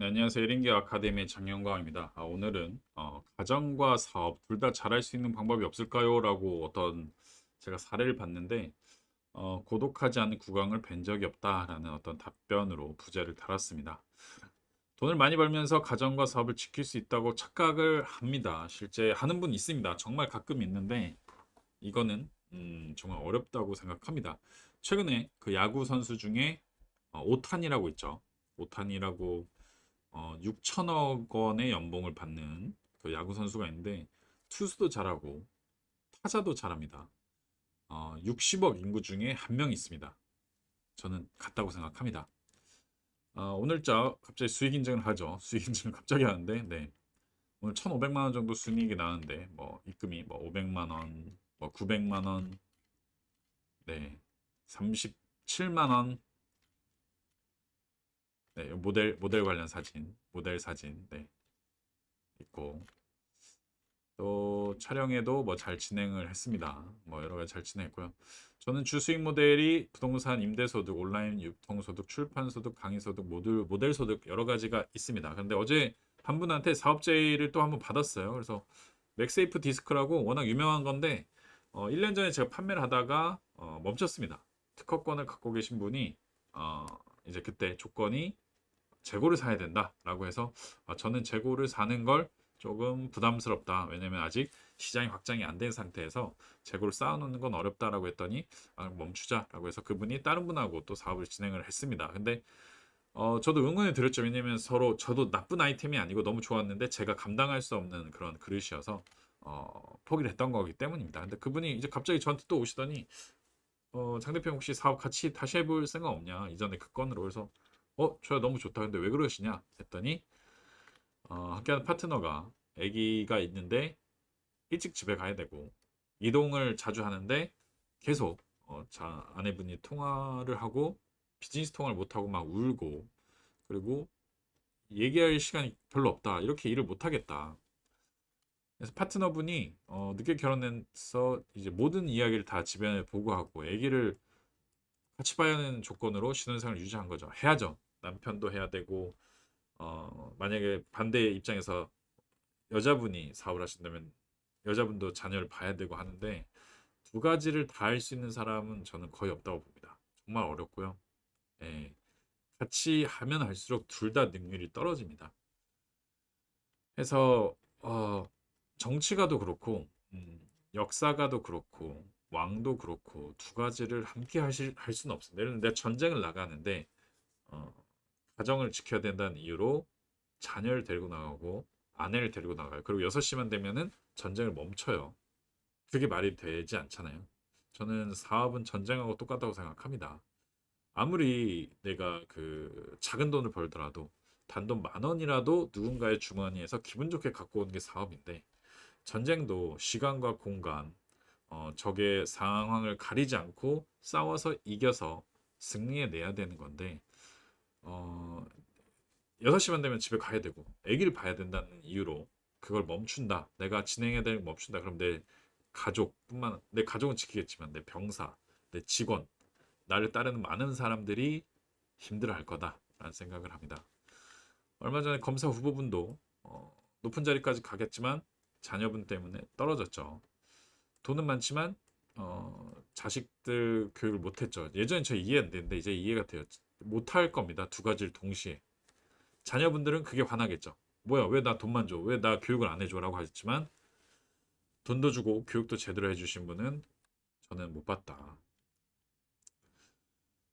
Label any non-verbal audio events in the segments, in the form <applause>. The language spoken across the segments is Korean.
네, 안녕하세요. 1인기 아카데미의 장영광입니다. 아, 오늘은 어, 가정과 사업 둘 다 잘할 수 있는 방법이 없을까요? 라고 어떤 제가 사례를 봤는데 어, 고독하지 않은 구강을 뵌 적이 없다라는 어떤 답변으로 부제를 달았습니다. 돈을 많이 벌면서 가정과 사업을 지킬 수 있다고 착각을 합니다. 실제 하는 분 있습니다. 정말 가끔 있는데 이거는 음, 정말 어렵다고 생각합니다. 최근에 그 야구 선수 중에 어, 오탄이라고 있죠. 오탄이라고 어, 6천억 원의 연봉을 받는 그 야구 선수가 있는데 투수도 잘하고 타자도 잘합니다. 어, 60억 인구 중에 한 명 있습니다. 저는 같다고 생각합니다. 어, 오늘자 갑자기 수익 인증을 하죠. <laughs> 수익 인증을 갑자기 하는데 네. 오늘 1,500만 원 정도 순이익이 나는데 뭐 입금이 뭐 500만 원, 뭐 900만 원, 네, 37만 원, 네, 모델 모델 관련 사진, 모델 사진, 네, 있고 또 촬영에도 뭐 잘 진행을 했습니다. 뭐 여러 가지 잘 진행했고요. 저는 주수익 모델이 부동산 임대소득, 온라인 유통소득, 출판소득, 강의소득, 모델 모델 소득 여러 가지가 있습니다. 그런데 어제 한 분한테 사업 제의를 또 한 번 받았어요. 그래서 맥세이프 디스크라고 워낙 유명한 건데 어, 1년 전에 제가 판매를 하다가 어, 멈췄습니다. 특허권을 갖고 계신 분이 어, 이제 그때 조건이 재고를 사야 된다라고 해서 아, 저는 재고를 사는 걸 조금 부담스럽다. 왜냐면 아직 시장이 확장이 안 된 상태에서 재고를 쌓아놓는 건 어렵다라고 했더니 아, 멈추자라고 해서 그분이 다른 분하고 또 사업을 진행을 했습니다. 근데 어, 저도 응원을 드렸죠. 왜냐면 서로 저도 나쁜 아이템이 아니고 너무 좋았는데 제가 감당할 수 없는 그런 그릇이어서 어, 포기를 했던 거기 때문입니다. 근데 그분이 이제 갑자기 저한테 또 오시더니 어, 장 대표 혹시 사업 같이 다시 해볼 생각 없냐? 이전에 그 건으로 해서 어, 저야 너무 좋다. 근데 왜 그러시냐? 했더니 어, 함께하는 파트너가 아기가 있는데 일찍 집에 가야 되고 이동을 자주 하는데 계속 어, 자, 아내분이 통화를 하고 비즈니스 통화를 못 하고 막 울고 그리고 얘기할 시간이 별로 없다. 이렇게 일을 못 하겠다. 그래서 파트너분이 어, 늦게 결혼해서 이제 모든 이야기를 다 집안에 보고하고 아기를 같이 봐야 하는 조건으로 신혼생활을 유지한 거죠. 해야죠. 남편도 해야 되고 어, 만약에 반대 입장에서 여자분이 사업을 하신다면 여자분도 자녀를 봐야 되고 하는데 두 가지를 다 할 수 있는 사람은 저는 거의 없다고 봅니다. 정말 어렵고요. 예, 같이 하면 할수록 둘 다 능률이 떨어집니다. 해서 어, 정치가도 그렇고 음, 역사가도 그렇고 왕도 그렇고 두 가지를 함께 하실 할 수는 없습니다. 예를 들면 내가 전쟁을 나가는데 어, 가정을 지켜야 된다는 이유로 자녀를 데리고 나가고 아내를 데리고 나가요. 그리고 6시만 되면은 전쟁을 멈춰요. 그게 말이 되지 않잖아요. 저는 사업은 전쟁하고 똑같다고 생각합니다. 아무리 내가 그 작은 돈을 벌더라도 단돈 만 원이라도 누군가의 주머니에서 기분 좋게 갖고 오는 게 사업인데 전쟁도 시간과 공간, 어, 적의 상황을 가리지 않고 싸워서 이겨서 승리해 내야 되는 건데 어, 6시만 되면 집에 가야 되고 아기를 봐야 된다는 이유로 그걸 멈춘다. 내가 진행해야 되는 걸 멈춘다. 그럼 내 가족뿐만 내 가족은 지키겠지만 내 병사, 내 직원, 나를 따르는 많은 사람들이 힘들어할 거다라는 생각을 합니다. 얼마 전에 검사 후보분도 어, 높은 자리까지 가겠지만 자녀분 때문에 떨어졌죠. 돈은 많지만 어, 자식들 교육을 못했죠. 예전에 저 이해 안 되는데 이제 이해가 돼요. 못할 겁니다. 두 가지를 동시에. 자녀분들은 그게 화나겠죠. 뭐야, 왜 나 돈만 줘? 왜 나 교육을 안 해줘? 라고 하셨지만, 돈도 주고 교육도 제대로 해주신 분은 저는 못 봤다.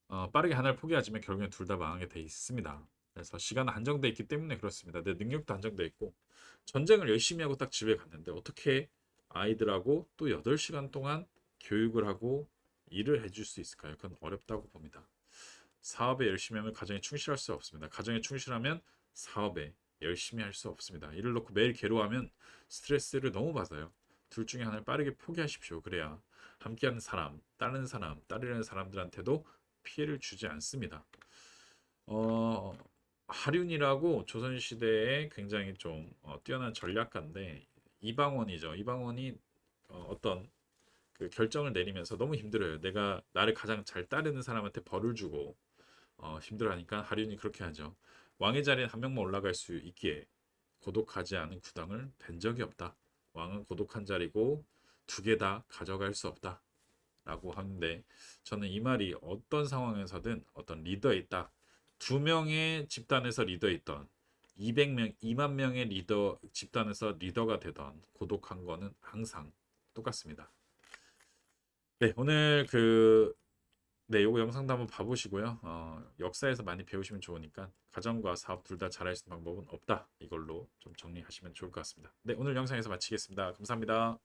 어, 빠르게 하나를 포기하지만 결국엔 둘 다 망하게 돼 있습니다. 그래서 시간은 한정돼 있기 때문에 그렇습니다. 내 능력도 한정돼 있고, 전쟁을 열심히 하고 딱 집에 갔는데, 어떻게 아이들하고 또 8시간 동안 교육을 하고 일을 해줄 수 있을까요? 그건 어렵다고 봅니다. 사업에 열심히 하면 가정에 충실할 수 없습니다. 가정에 충실하면 사업에 열심히 할 수 없습니다. 일을 놓고 매일 괴로워하면 스트레스를 너무 받아요. 둘 중에 하나를 빠르게 포기하십시오. 그래야 함께하는 사람, 따르는 사람, 따르는 사람들한테도 피해를 주지 않습니다. 어, 하륜이라고 조선시대에 굉장히 좀 어, 뛰어난 전략가인데 이방원이죠. 이방원이 어, 어떤 그 결정을 내리면서 너무 힘들어요. 내가 나를 가장 잘 따르는 사람한테 벌을 주고 어, 힘들어하니까 하륜이 그렇게 하죠. 왕의 자리에 한 명만 올라갈 수 있기에 고독하지 않은 구당을 뵌 적이 없다. 왕은 고독한 자리고 두 개 다 가져갈 수 없다. 라고 하는데 저는 이 말이 어떤 상황에서든 어떤 리더에 있다. 두 명의 집단에서 리더에 있던 200명, 2만 명의 리더 집단에서 리더가 되던 고독한 거는 항상 똑같습니다. 네, 오늘 그 네, 요거 영상도 한번 봐보시고요. 어, 역사에서 많이 배우시면 좋으니까 가정과 사업 둘 다 잘할 수 있는 방법은 없다. 이걸로 좀 정리하시면 좋을 것 같습니다. 네, 오늘 영상에서 마치겠습니다. 감사합니다.